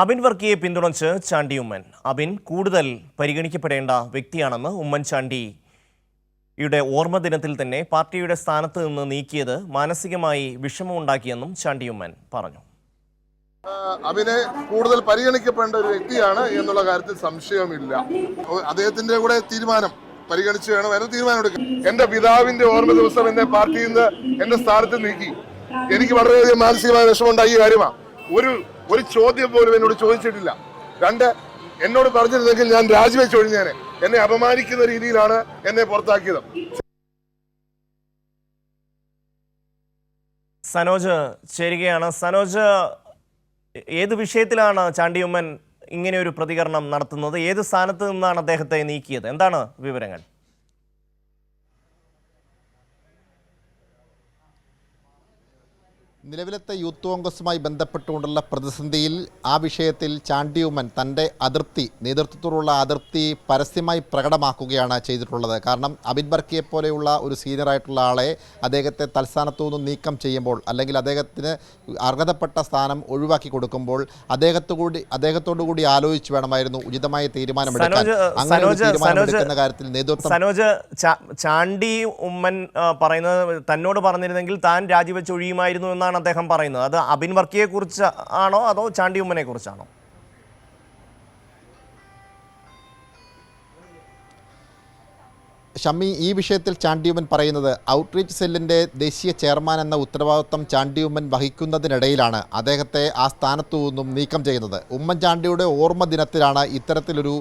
അബിൻ വർക്കിയെ പിന്തുണച്ച് ചാണ്ടി ഉമ്മൻ. അബിൻ കൂടുതൽ പരിഗണിക്കപ്പെടേണ്ട വ്യക്തിയാണെന്ന് ഉമ്മൻചാണ്ടിയുടെ ഓർമ്മ ദിനത്തിൽ തന്നെ പാർട്ടിയുടെ സ്ഥാനത്ത് നിന്ന് നീക്കിയത് മാനസികമായി വിഷമമുണ്ടാക്കിയെന്നും ചാണ്ടി ഉമ്മൻ പറഞ്ഞു. അബിനെ കൂടുതൽ പരിഗണിക്കപ്പെടേണ്ട ഒരു വ്യക്തിയാണ് എന്നുള്ള കാര്യത്തിൽ സംശയമില്ല അദ്ദേഹത്തിന്റെ കൂടെ തീരുമാനം പരിഗണിച്ച് വേണം അതിന് തീരുമാനം എടുക്കാൻ. എന്റെ പിതാവിന്റെ ഓർമ്മ ദിവസം എന്നെ പാർട്ടിയിൽ നിന്ന് എന്റെ സ്ഥാനത്ത് നീക്കി. എനിക്ക് വളരെയധികം മാനസികമായ വിഷമമുണ്ടായി കാര്യമാണ്. ഒരു ഒരു ചോദ്യം പോലും എന്നോട് ചോദിച്ചിട്ടില്ല. രണ്ട് എന്നോട് പറഞ്ഞിരുന്നെങ്കിൽ ഞാൻ രാജിവെച്ച് ഒഴിഞ്ഞേനെ. എന്നെ അപമാനിക്കുന്ന രീതിയിലാണ് എന്നെ പുറത്താക്കിയത്. സനോജ് ചേരുകയാണ്. സനോജ് ഏത് വിഷയത്തിലാണ് ചാണ്ടിയുമ്മൻ ഇങ്ങനെ ഒരു പ്രതികരണം നടത്തുന്നത്? ഏത് സ്ഥാനത്ത് നിന്നാണ് അദ്ദേഹത്തെ നീക്കിയത്? എന്താണ് വിവരങ്ങൾ? നിലവിലത്തെ യൂത്ത് കോൺഗ്രസുമായി ബന്ധപ്പെട്ടുകൊണ്ടുള്ള പ്രതിസന്ധിയിൽ ആ വിഷയത്തിൽ ചാണ്ടിയുമ്മൻ തന്റെ അതിർത്തി നേതൃത്വത്തോടുള്ള അതിർത്തി പരസ്യമായി പ്രകടമാക്കുകയാണ് ചെയ്തിട്ടുള്ളത്. കാരണം അബിൻ ബർക്കിയെ പോലെയുള്ള ഒരു സീനിയറായിട്ടുള്ള ആളെ അദ്ദേഹത്തെ തൽസ്ഥാനത്തു നിന്ന് നീക്കം ചെയ്യുമ്പോൾ അല്ലെങ്കിൽ അദ്ദേഹത്തിന് അർഹതപ്പെട്ട സ്ഥാനം ഒഴിവാക്കി കൊടുക്കുമ്പോൾ അദ്ദേഹത്തോടുകൂടി അദ്ദേഹത്തോടുകൂടി അദ്ദേഹത്തോടു കൂടി ആലോചിച്ച് വേണമായിരുന്നു ഉചിതമായ തീരുമാനമെടുക്കാൻ. അങ്ങനെ ഒരു സനോജ്, തീരുമാനമെടുക്കുന്ന കാര്യത്തിൽ നേതൃത്വം സനോജ് ചാണ്ടി ഉമ്മൻ പറയുന്നത് തന്നോട് പറഞ്ഞിരുന്നെങ്കിൽ താൻ രാജിവെച്ച് ഒഴിയുമായിരുന്നു എന്നാണ് അദ്ദേഹം പറയുന്നത്? അത് അബിൻ വർക്കിയെ കുറിച്ച് ആണോ അതോ ചാണ്ടി ഉമ്മനെ കുറിച്ചാണോ ഷമ്മി ഈ വിഷയത്തിൽ ചാണ്ടിയുമ്മൻ പറയുന്നത് ഔട്ട്റീച്ച് സെല്ലിന്റെ ദേശീയ ചെയർമാൻ എന്ന ഉത്തരവാദിത്വം ചാണ്ടിയുമ്മൻ വഹിക്കുന്നതിനിടയിലാണ്. അദ്ദേഹത്തെ ആ സ്ഥാനത്തു നിന്നും നീക്കം ചെയ്യുന്നത്. ഉമ്മൻചാണ്ടിയുടെ ഓർമ്മ ദിനത്തിലാണ് ഇത്തരത്തിലൊരു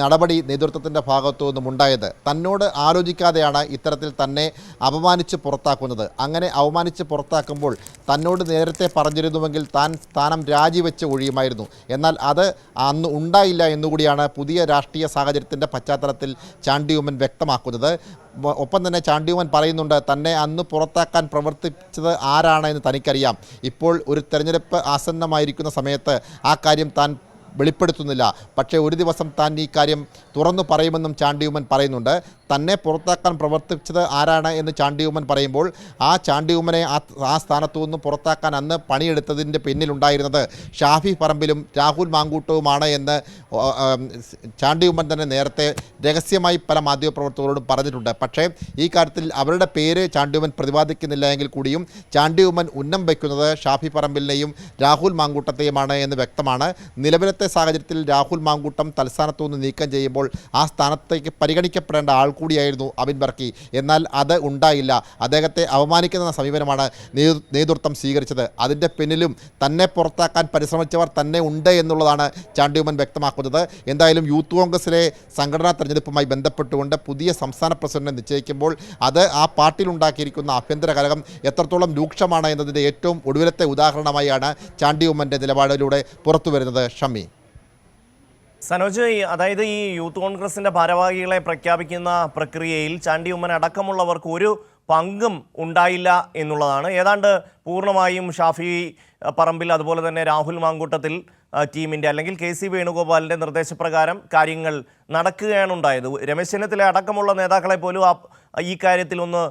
നടപടി നേതൃത്വത്തിന്റെ ഭാഗത്തു നിന്നും ഉണ്ടായത്. തന്നോട് ആലോചിക്കാതെയാണ് ഇത്തരത്തിൽ തന്നെ അപമാനിച്ച് പുറത്താക്കുന്നത്. അങ്ങനെ അപമാനിച്ച് പുറത്താക്കുമ്പോൾ തന്നോട് നേരത്തെ പറഞ്ഞിരുന്നുവെങ്കിൽ താൻ സ്ഥാനം രാജിവെച്ച് ഒഴിയുമായിരുന്നു. എന്നാൽ അത് അന്ന് ഉണ്ടായില്ല എന്നുകൂടിയാണ് പുതിയ രാഷ്ട്രീയ സാഹചര്യത്തിന്റെ പശ്ചാത്തലത്തിൽ ചാണ്ടിയുമ്മൻ വ്യക്തമാക്കുന്നത്. വ- ഒപ്പം തന്നെ ചാണ്ടിയുമൻ പറയുന്നുണ്ട് തന്നെ അന്ന് പുറത്താക്കാൻ പ്രവർത്തിച്ചത് ആരാണ് എന്ന് തനിക്കറിയാം. ഇപ്പോൾ ഒരു തെരഞ്ഞെടുപ്പ് ആസന്നമായിരിക്കുന്ന സമയത്ത് ആ കാര്യം താൻ വെളിപ്പെടുത്തുന്നില്ല. പക്ഷേ ഒരു ദിവസം താൻ ഈ കാര്യം തുറന്നു പറയുമെന്നും ചാണ്ടിയുമൻ പറയുന്നുണ്ട്. തന്നെ പുറത്താക്കാൻ പ്രവർത്തിച്ചത് ആരാണ് എന്ന് ചാണ്ടിയുമ്മൻ പറയുമ്പോൾ ആ ചാണ്ടിയുമ്മനെ ആ ആ സ്ഥാനത്തു നിന്ന് പുറത്താക്കാൻ അന്ന് പണിയെടുത്തതിന്റെ പിന്നിലുണ്ടായിരുന്നത് ഷാഫി പറമ്പിലും രാഹുൽ മാങ്കൂട്ടവുമാണ് എന്ന് ചാണ്ടിയുമ്മൻ തന്നെ നേരത്തെ രഹസ്യമായി പല മാധ്യമപ്രവർത്തകരോടും പറഞ്ഞിട്ടുണ്ട്. പക്ഷേ ഈ കാര്യത്തിൽ അവരുടെ പേര് ചാണ്ടിയുമ്മൻ പ്രതിപാദിക്കുന്നില്ല എങ്കിൽ കൂടിയും ചാണ്ടിയുമ്മൻ ഉന്നം വയ്ക്കുന്നത് ഷാഫി പറമ്പിലിനെയും രാഹുൽ മാങ്കൂട്ടത്തെയുമാണ് എന്ന് വ്യക്തമാണ്. നിലവിലത്തെ സാഹചര്യത്തിൽ രാഹുൽ മാങ്കൂട്ടം തലസ്ഥാനത്തു നിന്ന് നീക്കം ചെയ്യുമ്പോൾ ആ സ്ഥാനത്തേക്ക് പരിഗണിക്കപ്പെടേണ്ട ആൾ കൂടിയായിരുന്നു അബിൻ ബർക്കി. എന്നാൽ അത് ഉണ്ടായില്ല. അദ്ദേഹത്തെ അവമാനിക്കുന്ന സമീപനമാണ് നേതൃ- നേതൃത്വം സ്വീകരിച്ചത്. അതിന്റെ പിന്നിലും തന്നെ പുറത്താക്കാൻ പരിശ്രമിച്ചവർ തന്നെ ഉണ്ട് എന്നുള്ളതാണ് ചാണ്ടിയുമൻ വ്യക്തമാക്കുന്നത്. എന്തായാലും യൂത്ത് കോൺഗ്രസിലെ സംഘടനാ തെരഞ്ഞെടുപ്പുമായി ബന്ധപ്പെട്ടുകൊണ്ട് പുതിയ സംസ്ഥാന പ്രസിഡന്റിനെ നിശ്ചയിക്കുമ്പോൾ അത് ആ പാർട്ടിയിലുണ്ടാക്കിയിരിക്കുന്ന ആഭ്യന്തര കലകം എത്രത്തോളം രൂക്ഷമാണ് എന്നതിന്റെ ഏറ്റവും ഒടുവിലത്തെ ഉദാഹരണമായാണ് ചാണ്ടിയുമ്മന്റെ നിലപാടിലൂടെ പുറത്തു വരുന്നത് ഷമ്മി സനോജ് അതായത് ഈ യൂത്ത് കോൺഗ്രസിന്റെ ഭാരവാഹികളെ പ്രഖ്യാപിക്കുന്ന പ്രക്രിയയിൽ ചാണ്ടി ഉമ്മൻ അടക്കമുള്ളവർക്ക് ഒരു പങ്കും ഉണ്ടായില്ല എന്നുള്ളതാണ്. ഏതാണ്ട് പൂർണമായും ഷാഫി പറമ്പിൽ അതുപോലെ തന്നെ രാഹുൽ മാങ്കൂട്ടത്തിൽ ടീമിന്റെ അല്ലെങ്കിൽ കെ സി വേണുഗോപാലിന്റെ നിർദ്ദേശപ്രകാരം കാര്യങ്ങൾ നടക്കുകയാണ് ഉണ്ടായത്. രമേശ് ചെന്നിത്തല അടക്കമുള്ള നേതാക്കളെ പോലും ആ ഈ കാര്യത്തിൽ ഒന്ന്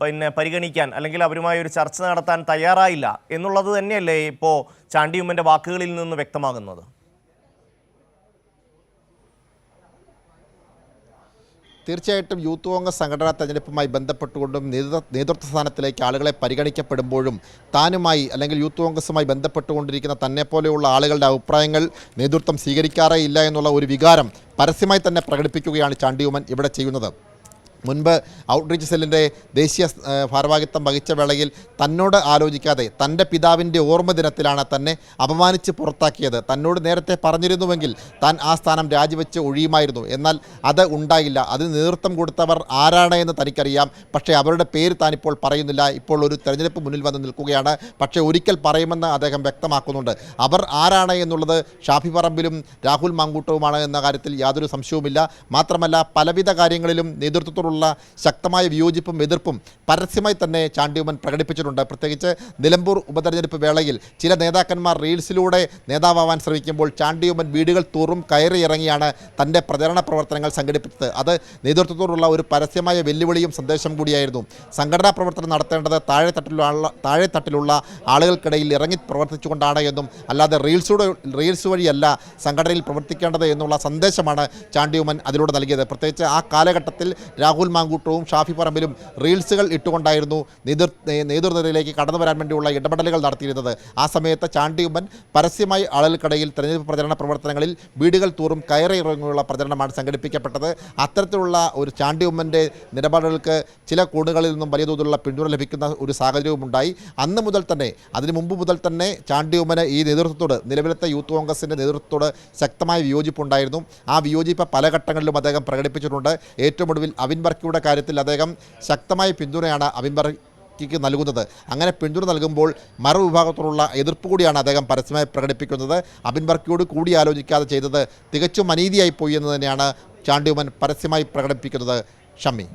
പിന്നെ പരിഗണിക്കാൻ അല്ലെങ്കിൽ അവരുമായി ഒരു ചർച്ച നടത്താൻ തയ്യാറായില്ല എന്നുള്ളത് തന്നെയല്ലേ ഇപ്പോൾ ചാണ്ടി ഉമ്മന്റെ വാക്കുകളിൽ നിന്ന് വ്യക്തമാകുന്നത്? തീർച്ചയായിട്ടും യൂത്ത് കോൺഗ്രസ് സംഘടനാ തെരഞ്ഞെടുപ്പുമായി ബന്ധപ്പെട്ടുകൊണ്ടും നേതൃത്വ സ്ഥാനത്തിലേക്ക് ആളുകളെ പരിഗണിക്കപ്പെടുമ്പോഴും താനുമായി അല്ലെങ്കിൽ യൂത്ത് കോൺഗ്രസുമായി ബന്ധപ്പെട്ടുകൊണ്ടിരിക്കുന്ന തന്നെ പോലെയുള്ള ആളുകളുടെ അഭിപ്രായങ്ങൾ നേതൃത്വം സ്വീകരിക്കാറേ ഇല്ല എന്നുള്ള ഒരു വികാരം പരസ്യമായി തന്നെ പ്രകടിപ്പിക്കുകയാണ് ചാണ്ടിയുമൻ ഇവിടെ ചെയ്യുന്നത്. മുൻപ് ഔട്ട്റീച്ച് സെല്ലിന്റെ ദേശീയ ഭാരവാഹിത്വം വഹിച്ച വേളയിൽ തന്നോട് ആലോചിക്കാതെ തന്റെ പിതാവിന്റെ ഓർമ്മ ദിനത്തിലാണ് തന്നെ അപമാനിച്ച് പുറത്താക്കിയത്. തന്നോട് നേരത്തെ പറഞ്ഞിരുന്നുവെങ്കിൽ താൻ ആ സ്ഥാനം രാജിവെച്ച് ഒഴിയുമായിരുന്നു. എന്നാൽ അത് ഉണ്ടായില്ല. അതിന് നേതൃത്വം കൊടുത്തവർ ആരാണ് എന്ന് തനിക്കറിയാം. പക്ഷേ അവരുടെ പേര് താനിപ്പോൾ പറയുന്നില്ല. ഇപ്പോൾ ഒരു തെരഞ്ഞെടുപ്പ് മുന്നിൽ വന്ന് നിൽക്കുകയാണ്. പക്ഷേ ഒരിക്കൽ പറയുമെന്ന് അദ്ദേഹം വ്യക്തമാക്കുന്നുണ്ട്. അവർ ആരാണ് എന്നുള്ളത് ഷാഫി പറമ്പിലും രാഹുൽ മാങ്കൂട്ടവുമാണ് എന്ന കാര്യത്തിൽ യാതൊരു സംശയവുമില്ല. മാത്രമല്ല പലവിധ കാര്യങ്ങളിലും നേതൃത്വത്തോടുള്ള നേതൃത്വത്തോടുള്ള ശക്തമായ വിയോജിപ്പും എതിർപ്പും പരസ്യമായി തന്നെ ചാണ്ടിയുമൻ പ്രകടിപ്പിച്ചിട്ടുണ്ട്. പ്രത്യേകിച്ച് നിലമ്പൂർ ഉപതെരഞ്ഞെടുപ്പ് വേളയിൽ ചില നേതാക്കന്മാർ റീൽസിലൂടെ നേതാവാൻ ശ്രമിക്കുമ്പോൾ ചാണ്ടിയുമൻ വീടുകൾ തോറും കയറി ഇറങ്ങിയാണ് തന്റെ പ്രചരണ പ്രവർത്തനങ്ങൾ സംഘടിപ്പിച്ചത്. അത് നേതൃത്വത്തോടുള്ള ഒരു പരസ്യമായ വെല്ലുവിളിയും സന്ദേശം കൂടിയായിരുന്നു. സംഘടനാ പ്രവർത്തനം നടത്തേണ്ടത് താഴെത്തട്ടിലുള്ള താഴെ താഴെത്തട്ടിലുള്ള ആളുകൾക്കിടയിൽ ഇറങ്ങി പ്രവർത്തിച്ചുകൊണ്ടാണ് എന്നും അല്ലാതെ റീൽസിലൂടെ റീൽസ് വഴിയല്ല സംഘടനയിൽ പ്രവർത്തിക്കേണ്ടത് എന്നുള്ള സന്ദേശമാണ് ചാണ്ടിയുമൻ അതിലൂടെ നൽകിയത്. പ്രത്യേകിച്ച് ആ കാലഘട്ടത്തിൽ രാഹുൽ മാങ്കൂട്ടവും ഷാഫി പറമ്പിലും റീൽസുകൾ ഇട്ടുകൊണ്ടായിരുന്നു നേതൃ നേതൃനിരയിലേക്ക് കടന്നു വരാൻ വേണ്ടിയുള്ള ഇടപെടലുകൾ നടത്തിയിരുന്നത്. ആ സമയത്ത് ചാണ്ടിയുമ്മൻ പരസ്യമായി ആളുകൾക്കിടയിൽ തെരഞ്ഞെടുപ്പ് പ്രചരണ പ്രവർത്തനങ്ങളിൽ വീടുകൾ തോറും കയറി ഇറങ്ങിയുള്ള പ്രചരണമാണ് സംഘടിപ്പിക്കപ്പെട്ടത്. അത്തരത്തിലുള്ള ഒരു ചാണ്ടിയുമ്മന്റെ നിലപാടുകൾക്ക് ചില കോണുകളിൽ നിന്നും വലിയ തോതിലുള്ള പിന്തുണ ലഭിക്കുന്ന ഒരു സാഹചര്യവും ഉണ്ടായി. അന്ന് മുതൽ തന്നെ അതിനു മുമ്പ് മുതൽ തന്നെ ചാണ്ടിയുമ്മന് ഈ നേതൃത്വത്തോട് നിലവിലത്തെ യൂത്ത് കോൺഗ്രസിന്റെ നേതൃത്വത്തോട് ശക്തമായ വിയോജിപ്പുണ്ടായിരുന്നു. ആ വിയോജിപ്പ് പല ഘട്ടങ്ങളിലും അദ്ദേഹം പ്രകടിപ്പിച്ചിട്ടുണ്ട്. ഏറ്റവും ഒടുവിൽ അവിൻ വർക്കിയുടെ കാര്യത്തിൽ അദ്ദേഹം ശക്തമായ പിന്തുണയാണ് അവിൻ വർക്കിക്ക് നൽകുന്നത്. അങ്ങനെ പിന്തുണ നൽകുമ്പോൾ മറുവിഭാഗത്തോടുള്ള എതിർപ്പ് കൂടിയാണ് അദ്ദേഹം പരസ്യമായി പ്രകടിപ്പിക്കുന്നത്. അബിൻ ബർക്കിയോട് കൂടി ആലോചിക്കാതെ ചെയ്തത് തികച്ചും അനീതിയായി പോയി എന്ന് തന്നെയാണ് ചാണ്ടിയുമൻ പരസ്യമായി പ്രകടിപ്പിക്കുന്നത് ഷമ്മി.